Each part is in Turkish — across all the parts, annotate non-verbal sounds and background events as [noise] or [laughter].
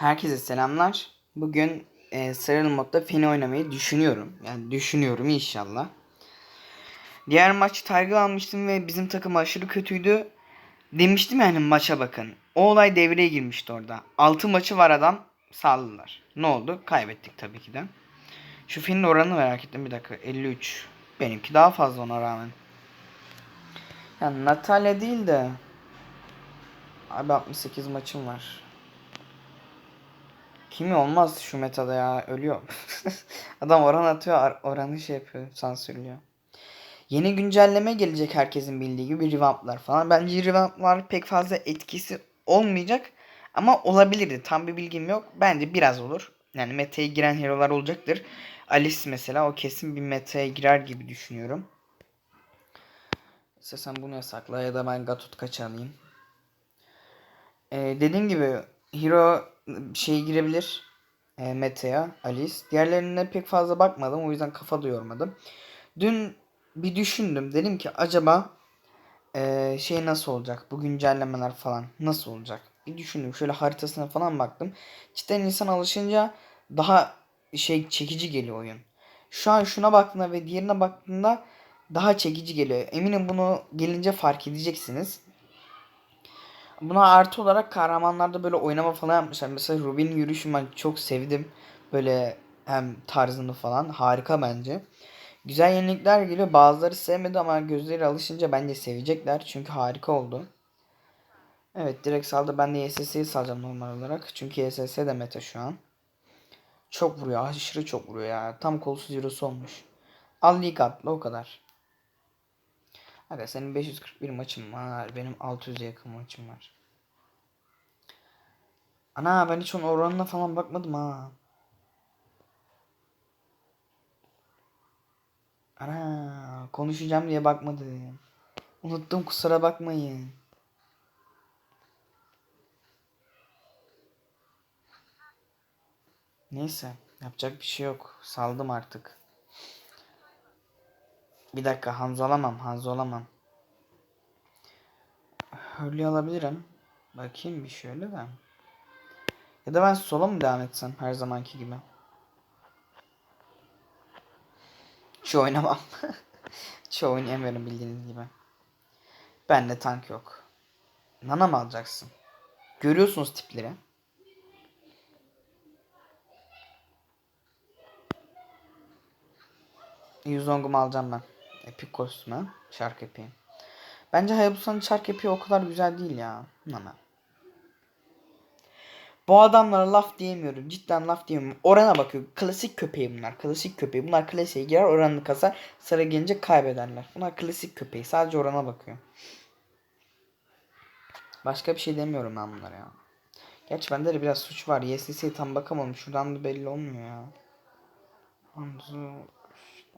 Herkese selamlar. Bugün e, Sarılı modda Feni oynamayı düşünüyorum. Yani düşünüyorum inşallah. Diğer maç Tiger almıştım ve bizim takım aşırı kötüydü. Demiştim yani maça bakın. O olay devreye girmişti orada. 6 maçı var adam saldılar. Ne oldu? Kaybettik tabii ki de. Şu Fen'in oranını merak ettim bir dakika. 53. Benimki daha fazla ona rağmen. Yani Natalya değil de Abi 68 maçım var. Kimi olmaz şu metada ya ölüyor. [laughs] Adam oran atıyor oranı şey yapıyor sansürlüyor. Yeni güncelleme gelecek herkesin bildiği gibi revamplar falan. Bence revamplar pek fazla etkisi olmayacak ama olabilirdi. Tam bir bilgim yok. Bence biraz olur. Yani meta'ya giren hero'lar olacaktır. Alice mesela o kesin bir meta'ya girer gibi düşünüyorum. İstersen bunu yasakla ya da ben Gatot alayım. Ee, dediğim gibi Hero şey girebilir e, Meta'ya Alice. Diğerlerine pek fazla bakmadım o yüzden kafa da yormadım. Dün bir düşündüm dedim ki acaba e, şey nasıl olacak bu güncellemeler falan nasıl olacak? Bir düşündüm şöyle haritasına falan baktım. Cidden insan alışınca daha şey çekici geliyor oyun. Şu an şuna baktığında ve diğerine baktığında daha çekici geliyor. Eminim bunu gelince fark edeceksiniz. Buna artı olarak kahramanlarda böyle oynama falan yapmışlar. Mesela Robin'in yürüyüşünü ben çok sevdim. Böyle hem tarzını falan harika bence. Güzel yenilikler geliyor. Bazıları sevmedi ama gözleri alışınca bence sevecekler. Çünkü harika oldu. Evet direkt saldı. Ben de YSS'yi salacağım normal olarak. Çünkü YSS de meta şu an. Çok vuruyor. Aşırı çok vuruyor ya. Tam kolsuz yürüsü olmuş. Al lig atla o kadar. Aga senin 541 maçın var. Benim 600'e yakın maçım var. Ana ben hiç onun oranına falan bakmadım ha. Ana konuşacağım diye bakmadım. Unuttum kusura bakmayın. Neyse yapacak bir şey yok. Saldım artık. Bir dakika Hanzo alamam. Hanzo alamam. Hurley alabilirim. Bakayım bir şöyle de. Ya da ben sola mı devam etsem her zamanki gibi? Hiç oynamam. [laughs] Hiç oynayamıyorum bildiğiniz gibi. Bende tank yok. Nana mı alacaksın? Görüyorsunuz tipleri. Yuzong'umu alacağım ben. Epik kostümü. Şark epiği. Bence Hayabusa'nın şark epiği o kadar güzel değil ya. Nana. Bu adamlara laf diyemiyorum. Cidden laf diyemiyorum. Orana bakıyor. Klasik köpeği bunlar. Klasik köpeği. Bunlar klasiğe girer oranını kasar. Sıra gelince kaybederler. Bunlar klasik köpeği. Sadece orana bakıyor. Başka bir şey demiyorum ben bunlara ya. Gerçi bende de biraz suç var. YSS'ye tam bakamadım. Şuradan da belli olmuyor ya.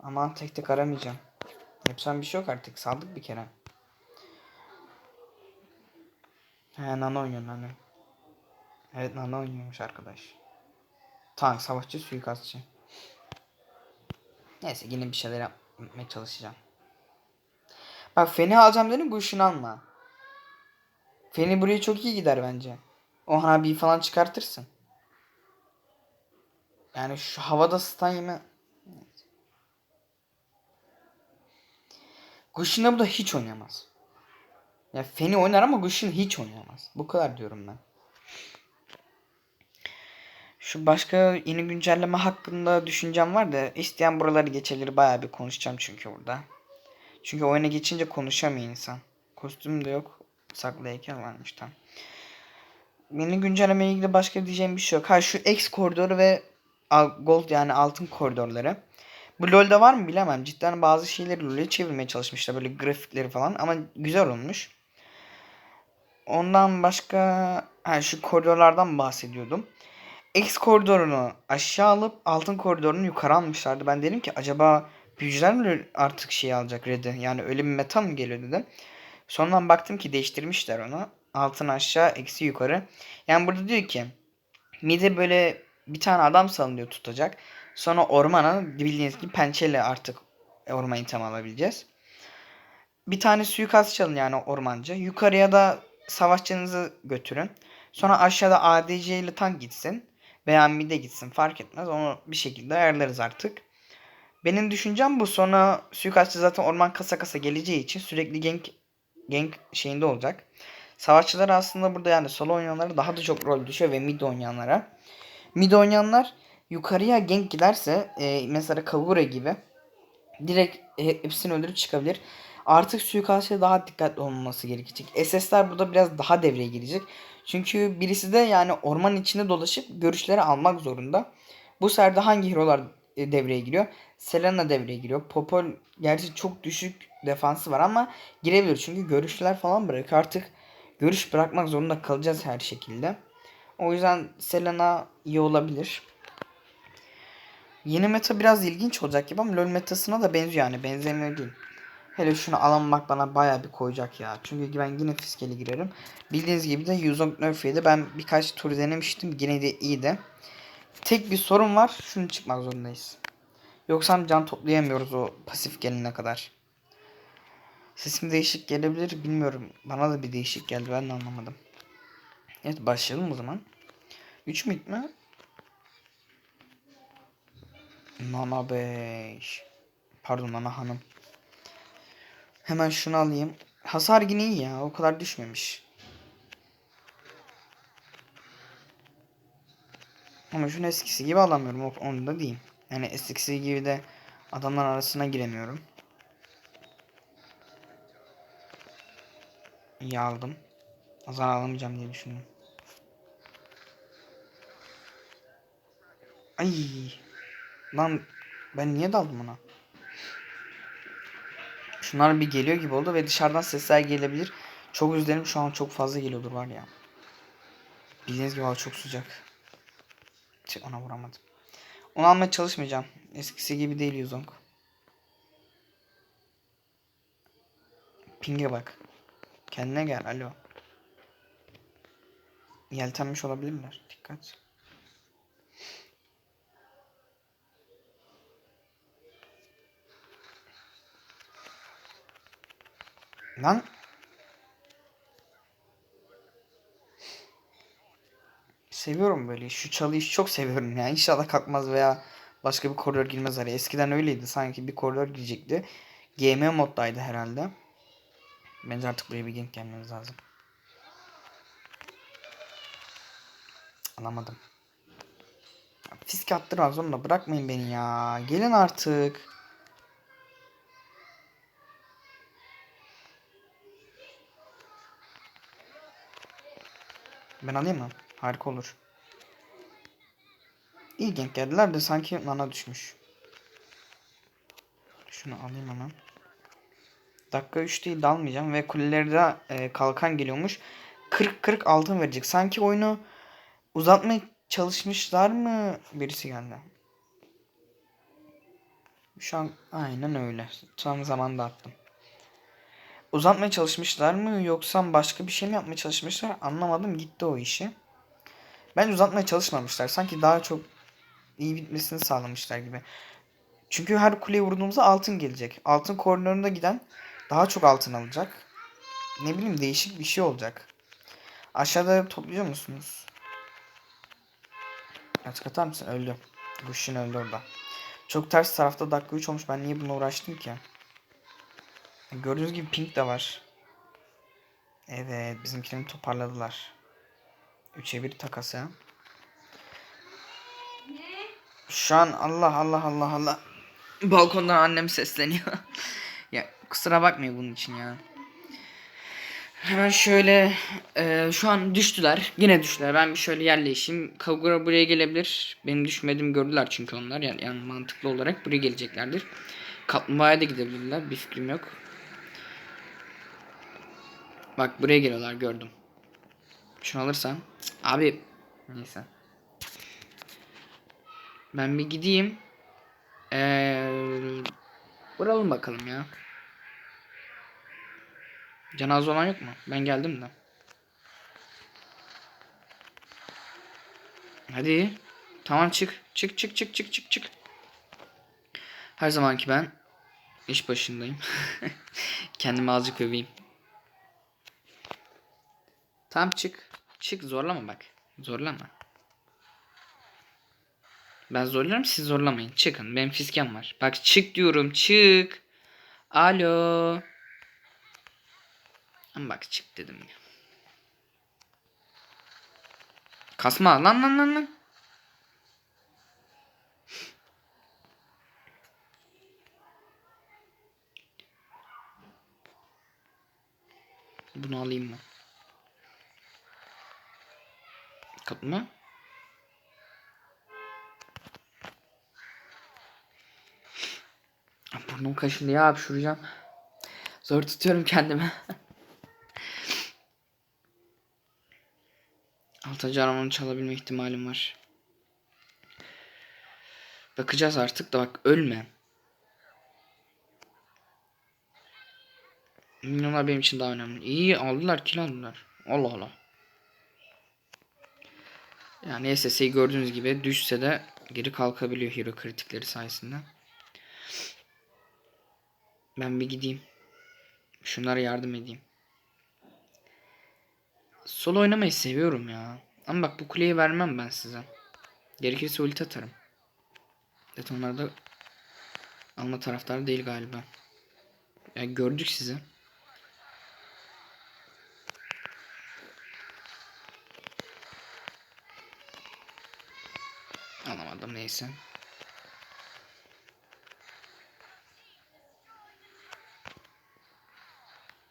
Aman tek tek aramayacağım. Yapacağım bir şey yok artık. Saldık bir kere. He nano oynuyor nano. Evet nano oynuyormuş arkadaş. Tank, savaşçı, suikastçı. Neyse yine bir şeyler yapmaya çalışacağım. Bak Feni alacağım dedim bu işini alma. Feni buraya çok iyi gider bence. O bir falan çıkartırsın. Yani şu havada stun yeme... Gushina bu da hiç oynamaz. Ya Feni oynar ama Gushina hiç oynamaz. Bu kadar diyorum ben. Şu başka yeni güncelleme hakkında düşüncem var da isteyen buraları geçebilir bayağı bir konuşacağım çünkü burada. Çünkü oyuna geçince konuşamıyor insan. Kostüm de yok. Saklı heykel varmış tam. Yeni güncellemeye ilgili başka diyeceğim bir şey yok. Ha şu X koridoru ve Gold yani altın koridorları. Bu LoL'de var mı bilemem. Cidden bazı şeyleri LoL'e çevirmeye çalışmışlar. Böyle grafikleri falan ama güzel olmuş. Ondan başka ha, şu koridorlardan bahsediyordum. X koridorunu aşağı alıp altın koridorunu yukarı almışlardı. Ben dedim ki acaba büyücüler mi artık şey alacak Red'i? Yani öyle bir meta mı geliyor dedim. Sonradan baktım ki değiştirmişler onu. Altın aşağı, eksi yukarı. Yani burada diyor ki mide böyle bir tane adam salınıyor tutacak. Sonra ormana bildiğiniz gibi pençeyle artık orman item alabileceğiz. Bir tane suikast çalın yani ormancı. Yukarıya da savaşçınızı götürün. Sonra aşağıda ADC ile tank gitsin. Veya mid'e gitsin fark etmez. Onu bir şekilde ayarlarız artık. Benim düşüncem bu. Sonra suikastçı zaten orman kasa kasa geleceği için sürekli gank, gank şeyinde olacak. Savaşçılar aslında burada yani solo oynayanlara daha da çok rol düşüyor ve mid oynayanlara. Mid oynayanlar yukarıya gank giderse e, mesela Kagura gibi direkt hepsini öldürüp çıkabilir. Artık suikastçıya daha dikkatli olması gerekecek. SS'ler burada biraz daha devreye girecek. Çünkü birisi de yani orman içinde dolaşıp görüşleri almak zorunda. Bu serde hangi hero'lar e, devreye giriyor? Selena devreye giriyor. Popol gerçi çok düşük defansı var ama girebilir. Çünkü görüşler falan bırak. Artık görüş bırakmak zorunda kalacağız her şekilde. O yüzden Selena iyi olabilir. Yeni meta biraz ilginç olacak gibi ama LoL metasına da benziyor yani. Benzemiyor değil. Hele şunu alamamak bana baya bir koyacak ya. Çünkü ben yine fiskeli girerim. Bildiğiniz gibi de Yuzong nerf yedi. Ben birkaç tur denemiştim. Yine de iyiydi. Tek bir sorun var. Şunu çıkmak zorundayız. Yoksa can toplayamıyoruz o pasif gelene kadar. Sesim değişik gelebilir bilmiyorum. Bana da bir değişik geldi ben de anlamadım. Evet başlayalım o zaman. 3 mid mi? Nana 5. Pardon Nana hanım. Hemen şunu alayım. Hasar yine iyi ya. O kadar düşmemiş. Ama şunu eskisi gibi alamıyorum. Onu da diyeyim. Yani eskisi gibi de adamlar arasına giremiyorum. İyi aldım. Azar alamayacağım diye düşündüm. Ay. Lan ben niye daldım ona? Şunlar bir geliyor gibi oldu ve dışarıdan sesler gelebilir. Çok üzülerim şu an çok fazla geliyordur var ya. Bildiğiniz gibi hava çok sıcak. Çık ona vuramadım. Onu almaya çalışmayacağım. Eskisi gibi değil Yuzong. Ping'e bak. Kendine gel alo. Yeltenmiş olabilirler. Dikkat. Lan. Seviyorum böyle. Şu çalıyı çok seviyorum ya. İnşallah kalkmaz veya başka bir koridor girmez araya. Eskiden öyleydi. Sanki bir koridor girecekti. GM moddaydı herhalde. Bence artık buraya bir gank gelmemiz lazım. Alamadım. Fisk attırmaz onunla. Bırakmayın beni ya. Gelin artık. Ben alayım mı? Harika olur. İyi gank geldiler de sanki nana düşmüş. Şunu alayım hemen. Dakika 3 değil de almayacağım ve kulelerde e, kalkan geliyormuş. 40-40 altın verecek. Sanki oyunu uzatmaya çalışmışlar mı? Birisi geldi. Şu an aynen öyle. Tam zamanda attım. Uzatmaya çalışmışlar mı yoksa başka bir şey mi yapmaya çalışmışlar? Anlamadım gitti o işi. Bence uzatmaya çalışmamışlar. Sanki daha çok iyi bitmesini sağlamışlar gibi. Çünkü her kuleye vurduğumuzda altın gelecek. Altın koridorunda giden daha çok altın alacak. Ne bileyim değişik bir şey olacak. Aşağıda topluyor musunuz? Açık atar mısın? Öldü. Gushin öldü orada. Çok ters tarafta dakika 3 olmuş. Ben niye bununla uğraştım ki? Gördüğünüz gibi pink de var. Evet bizimkilerini toparladılar. 3'e 1 takas ya. Şu an Allah Allah Allah Allah. Balkondan annem sesleniyor. [laughs] ya kusura bakmayın bunun için ya. Hemen şöyle e, şu an düştüler. Yine düştüler. Ben bir şöyle yerleşeyim. Kagura buraya gelebilir. Benim düşmediğimi gördüler çünkü onlar. Yani, yani mantıklı olarak buraya geleceklerdir. Kaplumbağa'ya da gidebilirler. Bir fikrim yok. Bak buraya geliyorlar gördüm. Şunu alırsam. Abi neyse. Ben bir gideyim. Eee vuralım bakalım ya. Cenaze olan yok mu? Ben geldim de. Hadi. Tamam çık. Çık çık çık çık çık çık. Her zamanki ben iş başındayım. [laughs] Kendimi azıcık öveyim. Tam çık. çık zorlama bak. Zorlama. Ben zorlarım siz zorlamayın. Çıkın. Benim fiskem var. Bak çık diyorum. Çık. Alo. Ama bak çık dedim. Kasma lan lan lan lan. Bunu alayım mı? Kapma. Burnum kaşındı ya hapşuracağım. Zor tutuyorum kendimi. [laughs] Altıncı aramanı çalabilme ihtimalim var. Bakacağız artık da bak ölme. Milyonlar benim için daha önemli. İyi aldılar kill aldılar. Allah Allah. Yani SS'yi gördüğünüz gibi düşse de geri kalkabiliyor hero kritikleri sayesinde. Ben bir gideyim. Şunlara yardım edeyim. Solo oynamayı seviyorum ya. Ama bak bu kuleyi vermem ben size. Gerekirse ulti atarım. Evet onlar da alma taraftarı değil galiba. Ya gördük sizi. Neyse.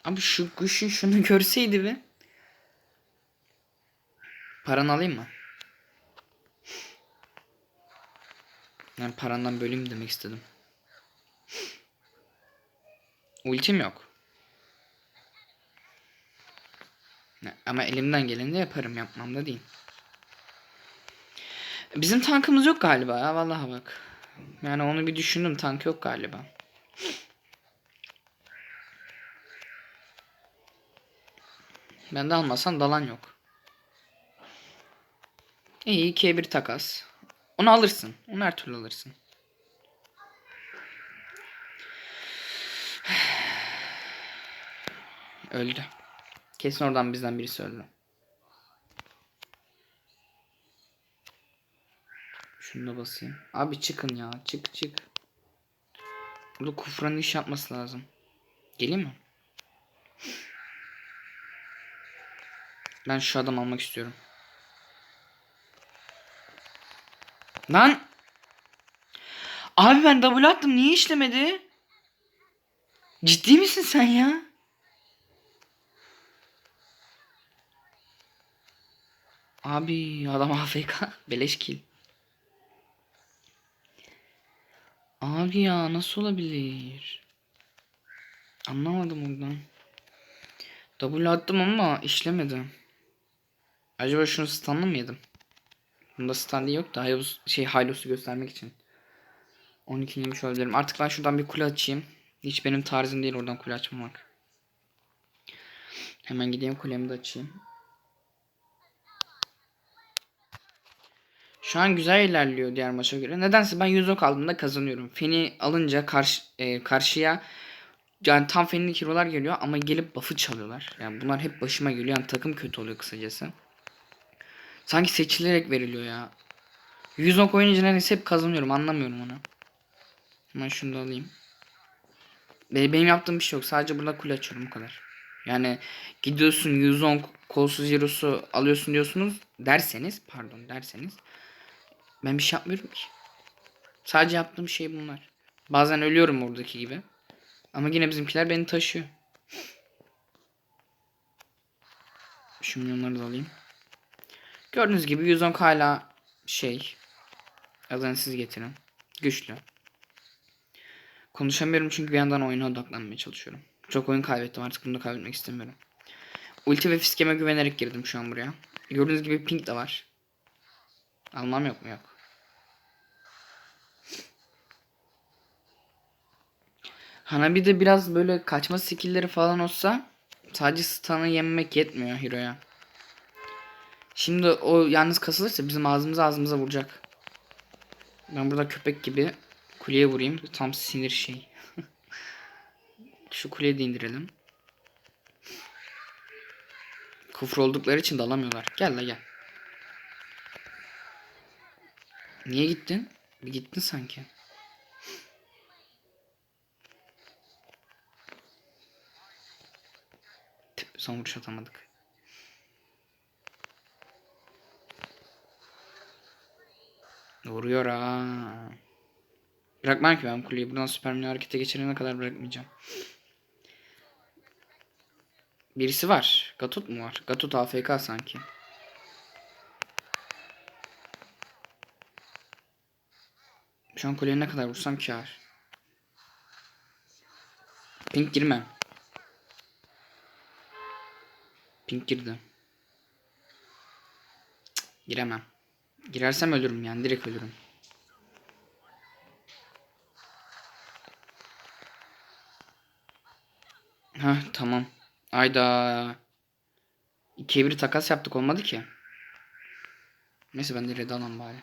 Abi şu kuşun şunu [laughs] görseydi be. Paranı alayım mı? Yani parandan böleyim demek istedim. Ultim yok. Ama elimden geleni de yaparım yapmam da değil. Bizim tankımız yok galiba ya vallahi bak. Yani onu bir düşündüm tank yok galiba. Ben de almasan dalan yok. İyi ikiye bir takas. Onu alırsın. Onu her türlü alırsın. [sighs] Öldü. Kesin oradan bizden birisi öldü. Şunu da basayım. Abi çıkın ya. Çık çık. Burada kufranın iş yapması lazım. Geleyim mi? Ben şu adam almak istiyorum. Lan! Abi ben double attım. Niye işlemedi? Ciddi misin sen ya? Abi adam [laughs] AFK. Beleş kill. Abi ya nasıl olabilir? Anlamadım oradan. Double attım ama işlemedi. Acaba şunu stunlı mı yedim? Bunda stun değil yok da Hayos, şey Hylos'u göstermek için. 12 yemiş olabilirim. Artık ben şuradan bir kule açayım. Hiç benim tarzım değil oradan kule açmamak. Hemen gideyim kulemi de açayım. Şu an güzel ilerliyor diğer maça göre. Nedense ben 100 ok aldığımda kazanıyorum. Feni alınca karşı, e, karşıya yani tam Feni'lik hero'lar geliyor ama gelip buff'ı çalıyorlar. Yani bunlar hep başıma geliyor. Yani takım kötü oluyor kısacası. Sanki seçilerek veriliyor ya. 100 ok oynayınca neredeyse hep kazanıyorum. Anlamıyorum onu. Hemen şunu da alayım. Be- Benim yaptığım bir şey yok. Sadece burada kule açıyorum bu kadar. Yani gidiyorsun 110 kolsuz hero'su alıyorsun diyorsunuz derseniz pardon derseniz ben bir şey yapmıyorum ki. Sadece yaptığım şey bunlar. Bazen ölüyorum oradaki gibi. Ama yine bizimkiler beni taşıyor. Şu milyonları da alayım. Gördüğünüz gibi 110 hala şey. Adını siz getirin. Güçlü. Konuşamıyorum çünkü bir yandan oyuna odaklanmaya çalışıyorum. Çok oyun kaybettim artık bunu da kaybetmek istemiyorum. Ulti ve fiskeme güvenerek girdim şu an buraya. Gördüğünüz gibi pink de var. Almam yok mu yok. Hanabi de biraz böyle kaçma skillleri falan olsa sadece stun'ı yememek yetmiyor Hero'ya. Şimdi o yalnız kasılırsa bizim ağzımıza ağzımıza vuracak. Ben burada köpek gibi kuleye vurayım. Tam sinir şey. [laughs] Şu kuleyi de indirelim. Kufur oldukları için dalamıyorlar. Gel la gel. Niye gittin? Gittin sanki. Son vuruş atamadık. Vuruyor ha. Bırakmam ki ben kuleyi. Buradan süpermeni harekete geçirene kadar bırakmayacağım. Birisi var. Gatut mu var? Gatut AFK sanki. Şu an kuleye ne kadar vursam kar. Pink girme. Pink girdi. Giremem. Girersem ölürüm yani direkt ölürüm. Ha tamam. Ayda. İkiye bir takas yaptık olmadı ki. Neyse ben de red alayım bari.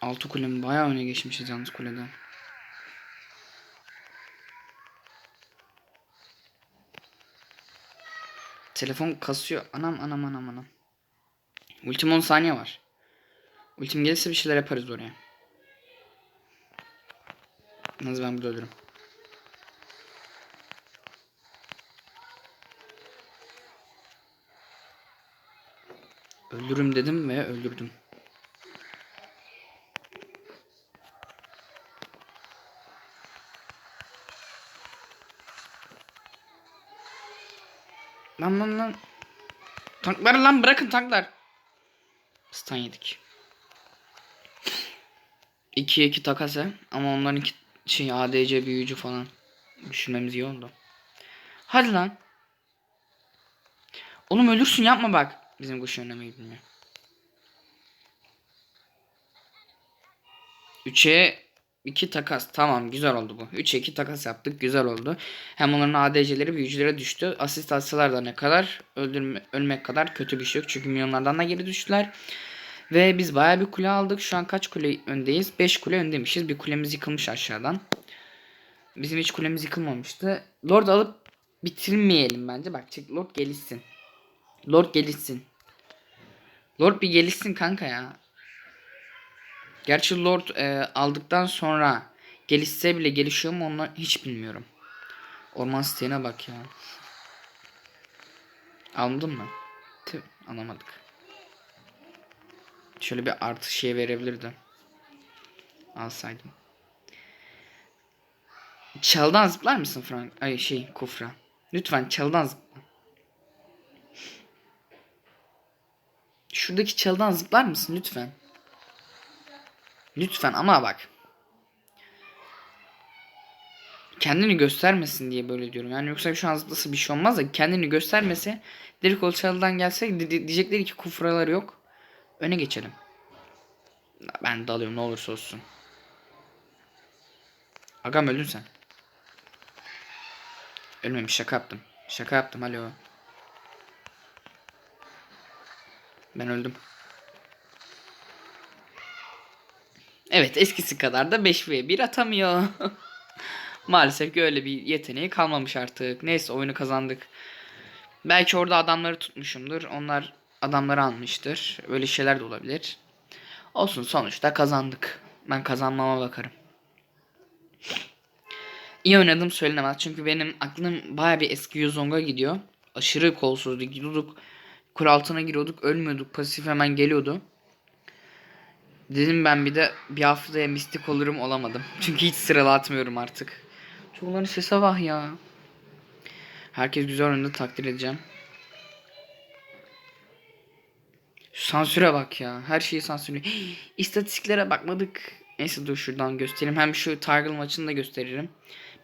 Altı kulem bayağı öne geçmişiz yalnız kuleden. Telefon kasıyor. Anam anam anam anam. Ultim 10 saniye var. Ultim gelirse bir şeyler yaparız oraya. Yalnız ben burada ölürüm. Öldürürüm dedim ve öldürdüm. Lan lan lan. Tankları lan bırakın tanklar. Stun yedik. 2'ye 2 takas he. Ama onların iki şey ADC büyücü falan düşünmemiz iyi oldu. Hadi lan. Oğlum ölürsün yapma bak. Bizim kuş oynamayı bilmiyor. 3'e 2 takas. Tamam güzel oldu bu. 3'e 2 takas yaptık. Güzel oldu. Hem onların ADC'leri büyücülere düştü. Asist atsalar da ne kadar öldürme, ölmek kadar kötü bir şey yok. Çünkü milyonlardan da geri düştüler. Ve biz bayağı bir kule aldık. Şu an kaç kule öndeyiz? 5 kule öndeymişiz. Bir kulemiz yıkılmış aşağıdan. Bizim hiç kulemiz yıkılmamıştı. Lord alıp bitirmeyelim bence. Bak çık Lord gelişsin. Lord gelişsin. Lord bir gelişsin kanka ya. Gerçi Lord e, aldıktan sonra gelişse bile gelişiyor mu onu hiç bilmiyorum. Orman siteğine bak ya. Anladın mı? Tüh, anlamadık. Şöyle bir artı şey verebilirdi. Alsaydım. Çaldan zıplar mısın Frank? Ay şey Kufra. Lütfen çaldan zıpla. Şuradaki çaldan zıplar mısın lütfen? Lütfen ama bak. Kendini göstermesin diye böyle diyorum. Yani yoksa şu an zıplasa bir şey olmaz da kendini göstermese direkt o çaldan gelse di- di- diyecekleri ki kufraları yok. Öne geçelim. Ben dalıyorum ne olursa olsun. Agam öldün sen. Ölmemiş şaka yaptım. Şaka yaptım alo. Ben öldüm. Evet eskisi kadar da 5 v 1 atamıyor. [laughs] Maalesef ki öyle bir yeteneği kalmamış artık. Neyse oyunu kazandık. Belki orada adamları tutmuşumdur. Onlar adamları almıştır. Öyle şeyler de olabilir. Olsun sonuçta kazandık. Ben kazanmama bakarım. İyi oynadım söylenemez. Çünkü benim aklım baya bir eski Yuzong'a gidiyor. Aşırı kolsuzdu. Gidiyorduk. Kul altına giriyorduk. Ölmüyorduk. Pasif hemen geliyordu. Dedim ben bir de bir haftaya mistik olurum olamadım. Çünkü hiç sıralatmıyorum artık. Çocukların sese bak ya. Herkes güzel oynadı takdir edeceğim. Şu sansüre bak ya. Her şeyi sansürlüyor. İstatistiklere bakmadık. Neyse dur şuradan göstereyim. Hem şu Targal maçını da gösteririm.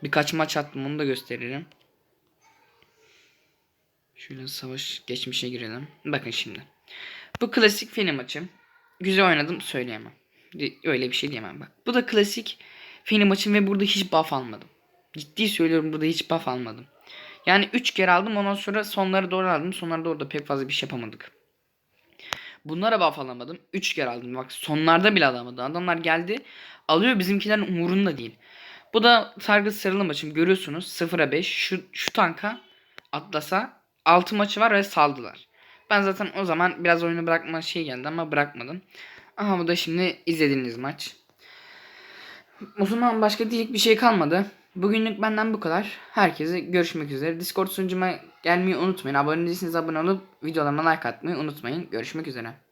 Birkaç maç attım onu da gösteririm. Şöyle savaş geçmişe girelim. Bakın şimdi. Bu klasik film maçım. Güzel oynadım söyleyemem. Öyle bir şey diyemem bak. Bu da klasik film maçım ve burada hiç buff almadım. Ciddi söylüyorum burada hiç buff almadım. Yani 3 kere aldım ondan sonra sonları doğru aldım. Sonlarda da orada pek fazla bir şey yapamadık. Bunlara buff alamadım. 3 kere aldım. Bak sonlarda bile alamadı. Adamlar geldi. Alıyor bizimkilerin umurunda değil. Bu da target sarılı maçım. Görüyorsunuz 0'a 5. Şu, şu tanka Atlas'a 6 maçı var ve saldılar. Ben zaten o zaman biraz oyunu bırakma şey geldi ama bırakmadım. Aha bu da şimdi izlediğiniz maç. O zaman başka diyecek bir şey kalmadı. Bugünlük benden bu kadar. Herkese görüşmek üzere. Discord sunucuma gelmeyi unutmayın. Abone değilseniz abone olup videolarıma like atmayı unutmayın. Görüşmek üzere.